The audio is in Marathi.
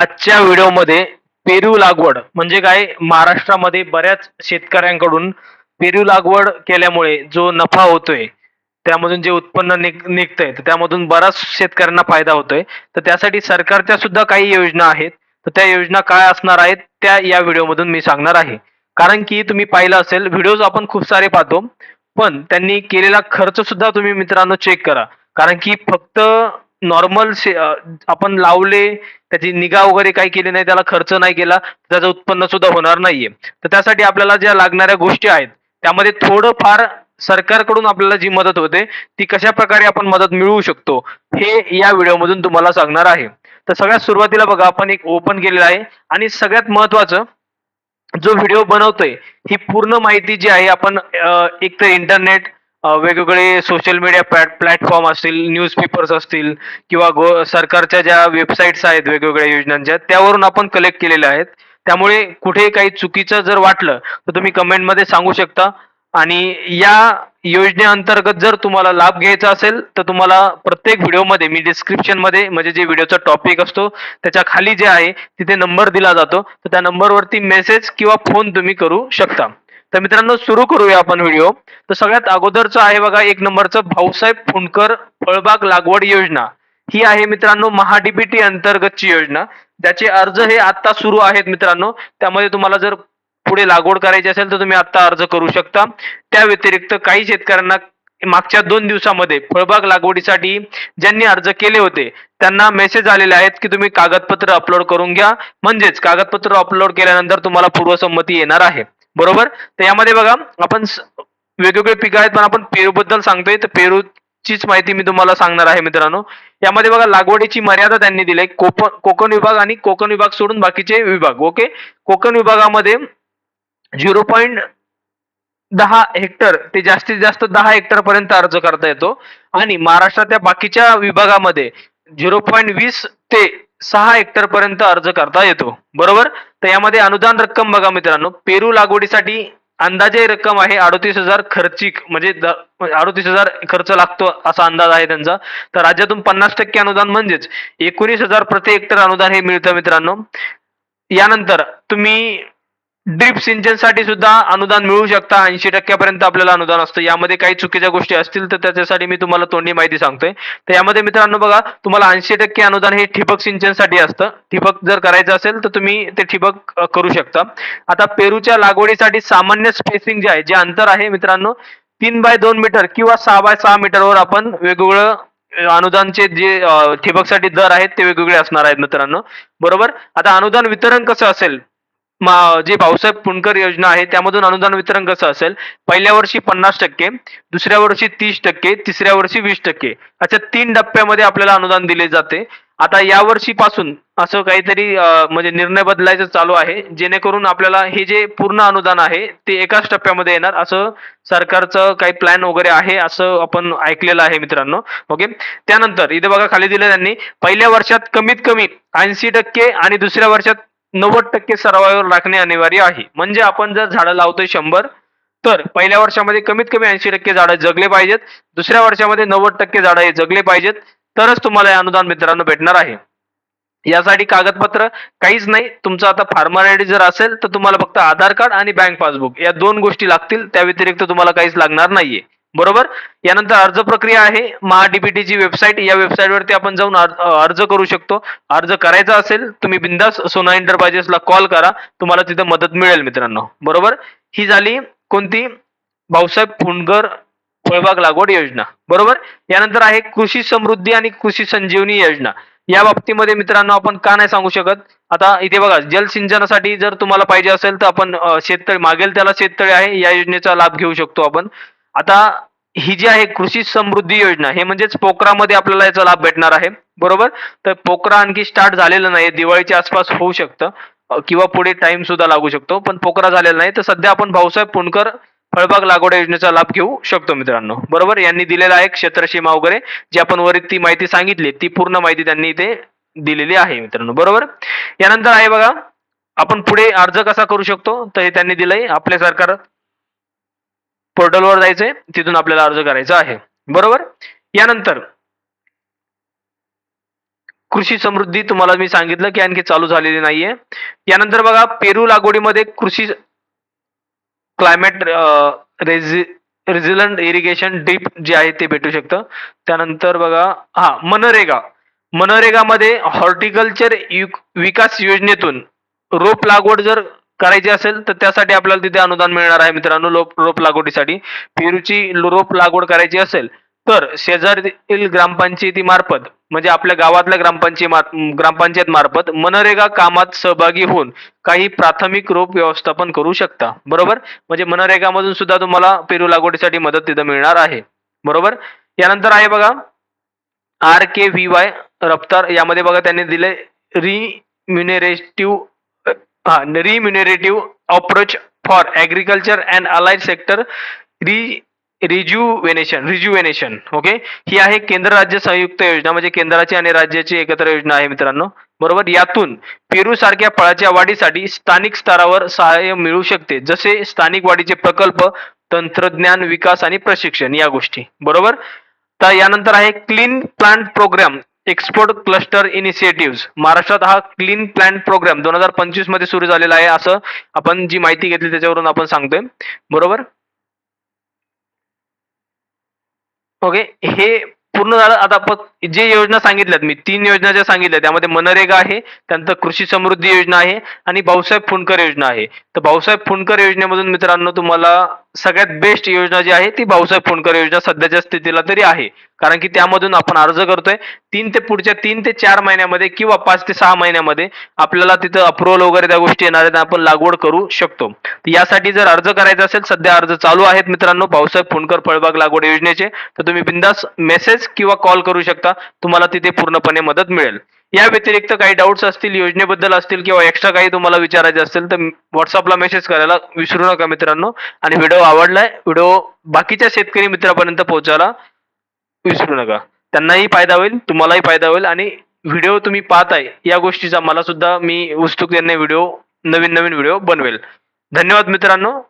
आजच्या व्हिडिओमध्ये पेरू लागवड म्हणजे काय महाराष्ट्रामध्ये बऱ्याच शेतकऱ्यांकडून पेरू लागवड केल्यामुळे जो नफा होतोय त्यामधून जे उत्पन्न निघ निघतंय तर त्यामधून बराच शेतकऱ्यांना फायदा होतोय. तर त्यासाठी सरकारच्या सुद्धा काही योजना आहेत. तर त्या योजना काय असणार आहेत त्या या व्हिडिओमधून मी सांगणार आहे. कारण की तुम्ही पाहिलं असेल व्हिडिओज आपण खूप सारे पाहतो पण त्यांनी केलेला खर्च सुद्धा तुम्ही मित्रांनो चेक करा. कारण की फक्त नॉर्मल आपण लावले त्याची निगा वगैरे काही केली नाही त्याला खर्च नाही केला त्याचं उत्पन्न सुद्धा होणार नाहीये. तर त्यासाठी आपल्याला ज्या लागणाऱ्या गोष्टी आहेत त्यामध्ये थोडंफार सरकारकडून आपल्याला जी मदत होते ती कशा प्रकारे आपण मदत मिळवू शकतो हे या व्हिडिओमधून तुम्हाला सांगणार आहे. तर सगळ्यात सुरुवातीला बघा आपण एक ओपन केलेलं आहे. आणि सगळ्यात महत्वाचं जो व्हिडिओ बनवतोय ही पूर्ण माहिती जी आहे आपण एक तर इंटरनेट वेगवेगळे सोशल मीडिया प्लॅटफॉर्म असतील न्यूज पेपर्स असतील किंवा गो सरकारच्या ज्या वेबसाईट्स आहेत वेगवेगळ्या योजनांच्या त्यावरून आपण कलेक्ट केलेल्या आहेत. त्यामुळे कुठे काही चुकीचं जर वाटलं तर तुम्ही कमेंटमध्ये सांगू शकता. आणि या योजनेअंतर्गत जर तुम्हाला लाभ घ्यायचा असेल तर तुम्हाला प्रत्येक व्हिडिओमध्ये मी डिस्क्रिप्शनमध्ये म्हणजे जे व्हिडिओचा टॉपिक असतो त्याच्याखाली जे आहे तिथे नंबर दिला जातो. तर त्या नंबरवरती मेसेज किंवा फोन तुम्ही करू शकता. तर मित्रांनो सुरू करूया आपण व्हिडिओ तर सगळ्यात अगोदरचं आहे बघा एक नंबरचं भाऊसाहेब फुंडकर फळबाग लागवड योजना. ही आहे मित्रांनो महाडीबीटी अंतर्गतची योजना. ज्याचे अर्ज हे आता सुरू आहेत मित्रांनो. त्यामध्ये तुम्हाला जर पुढे लागवड करायची असेल तर तुम्ही आता अर्ज करू शकता. त्या व्यतिरिक्त काही शेतकऱ्यांना मागच्या दोन दिवसामध्ये फळबाग लागवडीसाठी ज्यांनी अर्ज केले होते त्यांना मेसेज आलेले आहेत की तुम्ही कागदपत्र अपलोड करून घ्या. म्हणजेच कागदपत्र अपलोड केल्यानंतर तुम्हाला पूर्वसंमती येणार आहे. बरोबर? तर यामध्ये बघा आपण वेगवेगळे पिकं आहेत पण आपण पेरूबद्दल सांगतोय. तर पेरूचीच माहिती मी तुम्हाला सांगणार आहे मित्रांनो. यामध्ये बघा लागवडीची मर्यादा त्यांनी दिली कोकण कोकण विभाग आणि कोकण विभाग सोडून बाकीचे विभाग ओके? कोकण विभागामध्ये झिरो पॉईंट दहा हेक्टर ते जास्तीत जास्त दहा हेक्टर पर्यंत अर्ज करता येतो. आणि महाराष्ट्राच्या बाकीच्या विभागामध्ये झिरो पॉईंट वीस ते सहा हेक्टर पर्यंत अर्ज करता येतो. बरोबर? तर यामध्ये अनुदान रक्कम बघा मित्रांनो पेरू लागवडीसाठी अंदाजे रक्कम आहे अडोतीस हजार खर्चिक म्हणजे अडोतीस हजार खर्च लागतो असा अंदाज आहे त्यांचा. तर राज्यातून पन्नास टक्के अनुदान म्हणजेच एकोणीस हजार प्रति हेक्टर अनुदान हे मिळतं मित्रांनो. यानंतर तुम्ही ड्रीप सिंचनसाठी सुद्धा अनुदान मिळू शकता. ऐंशी टक्क्यापर्यंत आपल्याला अनुदान असतं. यामध्ये काही चुकीच्या गोष्टी असतील तर त्याच्यासाठी मी तुम्हाला तोंडी माहिती सांगतोय. तर यामध्ये मित्रांनो बघा तुम्हाला ऐंशी टक्के अनुदान हे ठिबक सिंचनसाठी असतं. ठिबक जर करायचं असेल तर तुम्ही ते ठिबक करू शकता. आता पेरूच्या लागवडीसाठी सामान्य स्पेसिंग जे आहे जे अंतर आहे मित्रांनो तीन बाय दोन मीटर किंवा सहा बाय सहा मीटरवर आपण वेगवेगळं अनुदानचे जे ठिबकसाठी दर आहेत ते वेगवेगळे असणार आहेत मित्रांनो. बरोबर? आता अनुदान वितरण कसं असेल? जे भाऊसाहेब पुणकर योजना आहे त्यामधून अनुदान वितरण कसं असेल? पहिल्या वर्षी पन्नास टक्के दुसऱ्या वर्षी तीस टक्के तिसऱ्या वर्षी वीस टक्के. अशा तीन टप्प्यामध्ये आपल्याला अनुदान दिले जाते. आता या वर्षीपासून असं काहीतरी म्हणजे निर्णय बदलायचं चालू आहे. जेणेकरून आपल्याला हे जे पूर्ण अनुदान आहे ते एकाच टप्प्यामध्ये येणार. असं सरकारचं काही प्लॅन वगैरे आहे असं आपण ऐकलेलं आहे मित्रांनो. ओके? त्यानंतर इथे बघा खाली दिलं त्यांनी पहिल्या वर्षात कमीत कमी ऐंशी टक्के आणि दुसऱ्या वर्षात नव्वद टक्के सर्वायवर राखणे अनिवार्य आहे. म्हणजे आपण जर झाडं लावतोय शंभर तर पहिल्या वर्षामध्ये कमीत कमी ऐंशी टक्के झाडं जगले पाहिजेत. दुसऱ्या वर्षामध्ये नव्वद टक्के झाडं हे जगले पाहिजेत. तरच तुम्हाला हे अनुदान मित्रांनो भेटणार आहे. यासाठी कागदपत्र काहीच नाही. तुमचं आता फार्मर आय डी जर असेल तर तुम्हाला फक्त आधार कार्ड आणि बँक पासबुक या दोन गोष्टी लागतील. त्या व्यतिरिक्त तुम्हाला काहीच लागणार नाहीये. बरोबर? यानंतर अर्ज प्रक्रिया आहे. महाडीबीटीची वेबसाईट या वेबसाईटवरती आपण जाऊन अर्ज करू शकतो. अर्ज करायचा असेल तुम्ही बिंदास सोना एंटरप्राइजेसला कॉल करा. तुम्हाला तिथे मदत मिळेल मित्रांनो. बरोबर? ही झाली कोणती? भाऊसाहेब फुंडकर फळबाग लागवड योजना. बरोबर? यानंतर आहे कृषी समृद्धी आणि कृषी संजीवनी योजना. या बाबतीमध्ये मित्रांनो आपण का नाही सांगू शकत? आता इथे बघा जलसिंचनासाठी जर तुम्हाला पाहिजे असेल तर आपण शेततळे मागेल त्याला शेततळे आहे. या योजनेचा लाभ घेऊ शकतो आपण. आता ही जी आहे कृषी समृद्धी योजना हे म्हणजेच पोखरामध्ये आपल्याला याचा लाभ भेटणार आहे बरोबर? तर पोकरा आणखी स्टार्ट झालेलं नाही दिवाळीच्या आसपास होऊ शकतं किंवा पुढे टाइम सुद्धा लागू शकतो पण पोखरा झालेला नाही. तर सध्या आपण भाऊसाहेब पुणकर फळबाग लागवड योजनेचा लाभ घेऊ शकतो मित्रांनो बरोबर? यांनी दिलेला आहे क्षेत्रसीमा वगैरे जी आपण वरती ती माहिती सांगितली ती पूर्ण माहिती त्यांनी इथे दिलेली आहे मित्रांनो बरोबर? यानंतर आहे बघा आपण पुढे अर्ज कसा करू शकतो? तर हे त्यांनी दिलंय आपल्या सरकार पोर्टलवर जायचंय तिथून आपल्याला अर्ज करायचा आहे. बरोबर? यानंतर कृषी समृद्धी तुम्हाला मी सांगितलं की आणखी चालू झालेली नाहीये. यानंतर बघा पेरू लागवडीमध्ये कृषी climate resi resilient irrigation drip जे आहे ते भेटू शकतं. त्यानंतर बघा हा मनरेगा. मनरेगामध्ये हॉर्टिकल्चर विकास योजनेतून रोप लागवड जर करायची असेल तर त्यासाठी आपल्याला तिथे अनुदान मिळणार आहे मित्रांनो रोप रोप लागवडीसाठी. पेरूची रोप लागवड करायची असेल तर शेजारील ग्रामपंचायती मार्फत म्हणजे आपल्या गावातल्या ग्रामपंचायत मार- ग्रामपंचायत मार्फत मनरेगा कामात सहभागी होऊन काही प्राथमिक रोप व्यवस्थापन करू शकता. बरोबर? म्हणजे मनरेगा मधून सुद्धा तुम्हाला पेरू लागवडीसाठी मदत तिथं मिळणार आहे. बरोबर? यानंतर आहे बघा आर के व्ही वाय रफ्तार यामध्ये बघा त्यांनी दिले रिम्युनेरेटिव्ह हा remunerative approach for agriculture and allied sector re rejuvenation rejuvenation okay ही आहे केंद्र राज्य संयुक्त योजना म्हणजे केंद्राची आणि राज्याची एकत्र योजना आहे मित्रांनो. बरोबर? यातून पेरू सारख्या फळाच्या वाढीसाठी स्थानिक स्तरावर सहाय्य मिळू शकते. जसे स्थानिक वाढीचे प्रकल्प तंत्रज्ञान विकास आणि प्रशिक्षण या गोष्टी. बरोबर? तर यानंतर आहे clean plant program export cluster initiative महाराष्ट्रात हा क्लीन प्लॅन्ट प्रोग्राम दोन हजार पंचवीसमध्ये सुरू झालेला आहे असं आपण जी माहिती घेतली त्याच्यावरून आपण सांगतोय. बरोबर? ओके हे पूर्ण झालं. आता आपण जे योजना सांगितल्यात मी तीन योजना ज्या सांगितल्या त्यामध्ये मनरेगा आहे त्यानंतर कृषी समृद्धी योजना आहे आणि भाऊसाहेब फुंडकर योजना आहे. तर भाऊसाहेब फुंडकर योजनेमधून मित्रांनो तुम्हाला सगळ्यात बेस्ट योजना जी आहे ती भाऊसाहेब फुंडकर योजना सध्याच्या स्थितीला तरी आहे. कारण की त्यामधून आपण अर्ज करतोय तीन ते पुढच्या तीन ते चार महिन्यामध्ये किंवा पाच ते सहा महिन्यामध्ये आपल्याला तिथं अप्रुव्हल वगैरे त्या गोष्टी येणार आहेत आपण लागवड करू शकतो. यासाठी जर अर्ज करायचा असेल सध्या अर्ज चालू आहेत मित्रांनो भाऊसाहेब फुंडकर फळबाग लागवड योजनेचे. तर तुम्ही बिंदास मेसेज किंवा कॉल करू शकता तुम्हाला तिथे पूर्णपणे मदत मिळेल. या व्यतिरिक्त काही डाऊट्स असतील योजनेबद्दल असतील किंवा एक्स्ट्रा काही तुम्हाला विचारायचे असतील तर व्हॉट्सअपला मेसेज करायला विसरू नका मित्रांनो. आणि व्हिडिओ आवडलाय व्हिडिओ बाकीच्या शेतकरी मित्रापर्यंत पोहोचायला विसरू नका. त्यांनाही फायदा होईल तुम्हालाही फायदा होईल आणि व्हिडिओ तुम्ही पाहताय या गोष्टीचा मला सुद्धा मी उत्सुकतेने व्हिडिओ नवीन नवीन व्हिडिओ बनवेल. धन्यवाद मित्रांनो.